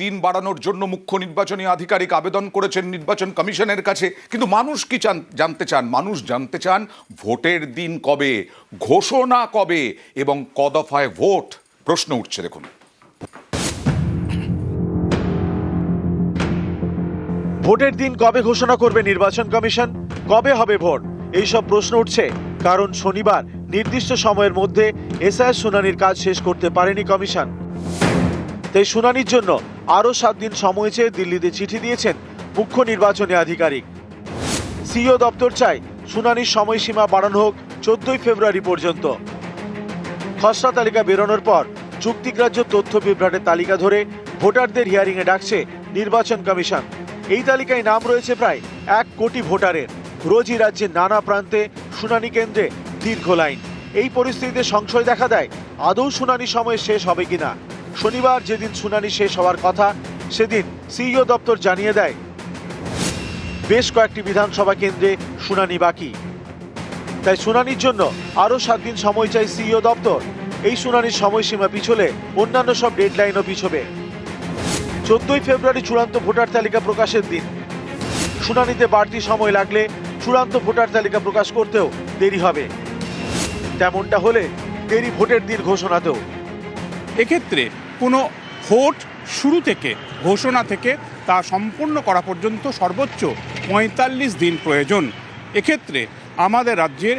দিন বাড়ানোর জন্য মুখ্য নির্বাচনী আধিকারিক আবেদন করেছেন নির্বাচন কমিশনের কাছে। কিন্তু মানুষ কি চান, জানতে চান? মানুষ জানতে চান ভোটের দিন কবে, ঘোষণা কবে এবং কদফায় ভোট? প্রশ্ন উঠছে, দেখুন। ভোটের দিন কবে ঘোষণা করবে নির্বাচন কমিশন? কবে হবে ভোট? এইসব প্রশ্ন উঠছে, কারণ শনিবার নির্দিষ্ট সময়ের মধ্যে এসআইয়ের শুনানির কাজ শেষ করতে পারেনি কমিশন। তাই শুনানির জন্য আরও সাত দিন সময় চেয়ে দিল্লিতে চিঠি দিয়েছেন মুখ্য নির্বাচনী আধিকারিক। সিইও দপ্তর চায় শুনানির সময়সীমা বাড়ানো হোক চোদ্দই ফেব্রুয়ারি পর্যন্ত। খসড়া তালিকা বেরোনোর পর চুক্তিগ্রাহ্য তথ্য বিভ্রাটের তালিকা ধরে ভোটারদের হিয়ারিংয়ে ডাকছে নির্বাচন কমিশন। এই তালিকায় নাম রয়েছে প্রায় এক কোটি ভোটারের। রোজই রাজ্যের নানা প্রান্তে শুনানি কেন্দ্রে দীর্ঘ লাইন। এই পরিস্থিতিতে সংশয় দেখা দেয়, আদৌ শুনানি সময় শেষ হবে কিনা। শনিবার যেদিন শুনানি শেষ হওয়ার কথা, সেদিন সিইও দপ্তর জানিয়ে দেয়, বেশ কয়েকটি বিধানসভা কেন্দ্রে শুনানি বাকি। তাই শুনানির জন্য আরও সাত দিন সময় চাই সিইও দপ্তর। এই শুনানির সময়সীমা পিছলে অন্যান্য সব ডেডলাইনও পিছবে। চোদ্দই ফেব্রুয়ারি চূড়ান্ত ভোটার তালিকা প্রকাশের দিন। শুনানিতে বাড়তি সময় লাগলে চূড়ান্ত ভোটার তালিকা প্রকাশ করতেও দেরি হবে। তেমনটা হলে দেরি ভোটের দিন ঘোষণাতেও। এক্ষেত্রে কোনো ভোট শুরু থেকে, ঘোষণা থেকে তা সম্পূর্ণ করা পর্যন্ত সর্বোচ্চ পঁয়তাল্লিশ দিন প্রয়োজন। এক্ষেত্রে আমাদের রাজ্যের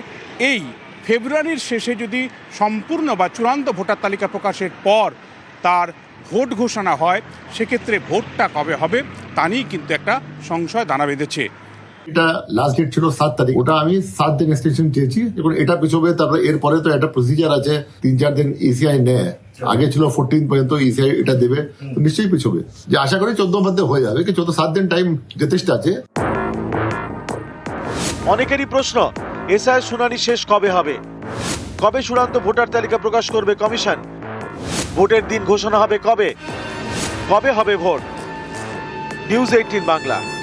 এই ফেব্রুয়ারির শেষে যদি সম্পূর্ণ বা চূড়ান্ত ভোটার তালিকা প্রকাশের পর তার ভোট ঘোষণা হয়, সেক্ষেত্রে ভোটটা কবে হবে তা নিয়েই কিন্তু একটা সংশয় দানা বেঁধেছে। এটা লাস্ট ডেট ছিল সাত তারিখ। ওটা আমি সাত দিন এক্সটেনশন চেয়েছি। এখন এটা পিছবে, তারপরে এরপরে তো একটা প্রসিজার আছে, তিন চার দিন ইসিআই নেয়। আগে ছিল ফোরটিন পর্যন্ত ইসিআই এটা দেবে। তো নিশ্চয়ই পিছবে। যে আশা করি চোদ্দ মধ্যে হয়ে যাবে কি চোদ্দ সাত দিন টাইম যথেষ্ট আছে। অনেকেরই প্রশ্ন এসআই শুনানি শেষ কবে হবে? কবে চূড়ান্ত ভোটার তালিকা প্রকাশ করবে কমিশন? ভোটের দিন ঘোষণা হবে কবে? কবে হবে ভোট? News eighteen Bangla.